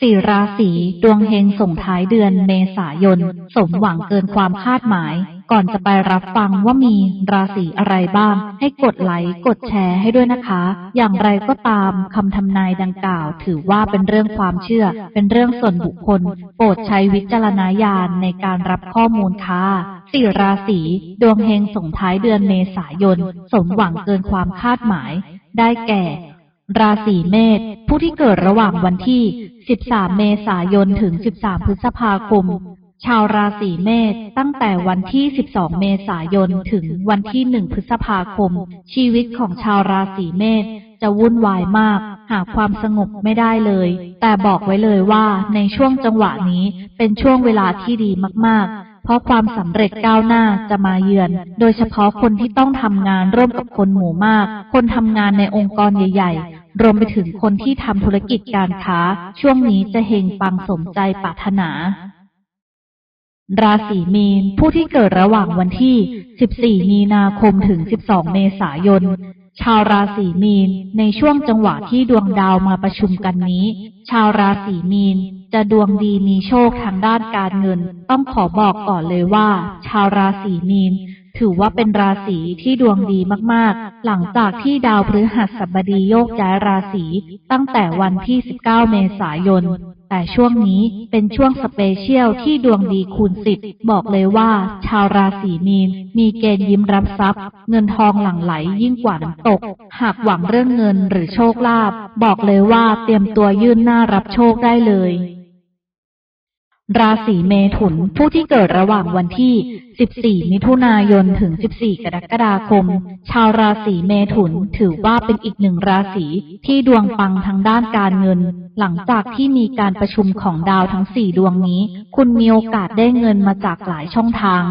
สี่ราศีดวงเฮงส่งท้ายเดือนเมษายน สมหวังเกินความคาดหมาย ก่อนจะไปรับฟังว่ามีราศีอะไรบ้าง ให้กดไลค์กดแชร์ให้ด้วยนะคะ อย่างไรก็ตามคำทำนายดังกล่าว ถือว่าเป็นเรื่องความเชื่อ เป็นเรื่องส่วนบุคคล โปรดใช้วิจารณญาณในการรับข้อมูลค่ะสี่ราศีดวงเฮงส่งท้ายเดือนเมษายน สมหวังเกินความคาดหมาย ได้แก่ ราศีเมษผู้ที่เกิดระหว่างวันที่ 13 เมษายนถึง 13 พฤษภาคม ชาวราศีเมษตั้งแต่วันที่ 12 เมษายนถึงวันที่ 1 พฤษภาคม ชีวิตของชาวราศีเมษจะวุ่นวายมาก หาความสงบไม่ได้เลย แต่บอกไว้เลยว่าในช่วงจังหวะนี้เป็นช่วงเวลาที่ดีมากๆ เพราะความสำเร็จก้าวหน้าจะมาเยือน โดยเฉพาะคนที่ต้องทำงานร่วมกับคนหมู่มาก คนทำงานในองค์กรใหญ่ ๆ รวมไปถึงคนที่ทำธุรกิจการค้า ช่วงนี้จะเฮงปังสมใจปรารถนาราศีมีน ผู้ที่เกิดระหว่างวันที่ 14 มีนาคมถึง 12 เมษายน ชาวราศีมีน ในช่วงจังหวะที่ดวงดาวมาประชุมกันนี้ ชาวราศีมีน จะดวงดีมีโชคทางด้านการเงิน ต้องขอบอกก่อนเลยว่า ชาวราศีมีน ถือว่าเป็นราศีที่ดวงดีมากๆ หลังจากที่ดาวพฤหัสบดีโยกย้ายราศีตั้งแต่วันที่ 19 เมษายน แต่ช่วงนี้เป็นช่วงสเปเชียลที่ดวงดีคูณสิบบอกเลยว่า ชาวราศีมีน มีเกณฑ์ยิ้มรับทรัพย์ เงินทองหลั่งไหลยิ่งกว่าน้ำตก หากหวังเรื่องเงินหรือโชคลาภบอกเลยว่าเตรียมตัวยื่นหน้ารับโชคได้เลย ราศีเมถุนผู้ที่เกิดระหว่างวันที่ 14 มิถุนายน ถึง 14 กรกฎาคม ชาวราศีเมถุนถือว่าเป็นอีกหนึ่งราศีที่ดวงปังทางด้านการเงิน หลังจากที่มีการประชุมของดาวทั้ง 4 ดวงนี้ คุณมีโอกาสได้เงินมาจากหลายช่องทาง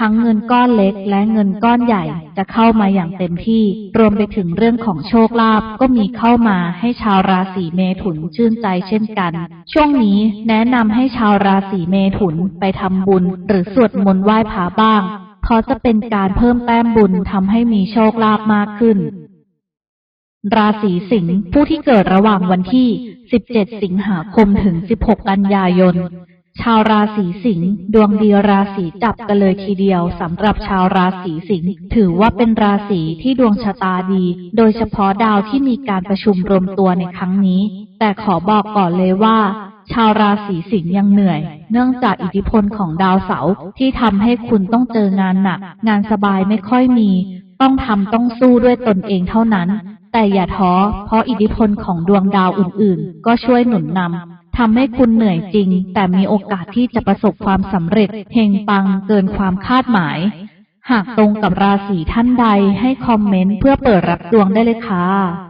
ทั้งเงินก้อนเล็กและเงินก้อนใหญ่จะเข้ามาอย่างเต็มที่ รวมไปถึงเรื่องของโชคลาภก็มีเข้ามาให้ชาวราศีเมถุนชื่นใจเช่นกัน ช่วงนี้แนะนำให้ชาวราศีเมถุนไปทำบุญ หรือสวดมนต์ไหว้พระบ้างเพราะจะเป็นการเพิ่มแต้มบุญทำให้มีโชคลาภมากขึ้น ราศีสิงห์ผู้ที่เกิดระหว่างวันที่ 17 สิงหาคมถึง 16 กันยายน ชาวราศีสิงห์ดวงดีราศีจับกันเลยทีเดียวสำหรับชาวราศีสิงห์ถือว่าเป็นราศีที่ดวงชะตาดี โดยเฉพาะดาวที่มีการประชุมรวมตัวในครั้งนี้ แต่ขอบอกก่อนเลยว่า ชาวราศีสิงห์ยังเหนื่อย เนื่องจากอิทธิพลของดาวเสาร์ที่ทำให้คุณต้องเจองานหนัก งานสบายไม่ค่อยมี ต้องทำต้องสู้ด้วยตนเองเท่านั้น แต่อย่าท้อเพราะอิทธิพลของดวงดาวอื่นๆ ก็ช่วยหนุนนำ ทำให้คุณเหนื่อยจริง แต่มีโอกาสที่จะประสบความสำเร็จเฮงปังเกินความคาดหมาย หากตรงกับราศีท่านใดให้คอมเมนต์เพื่อเปิดรับดวงได้เลยค่ะ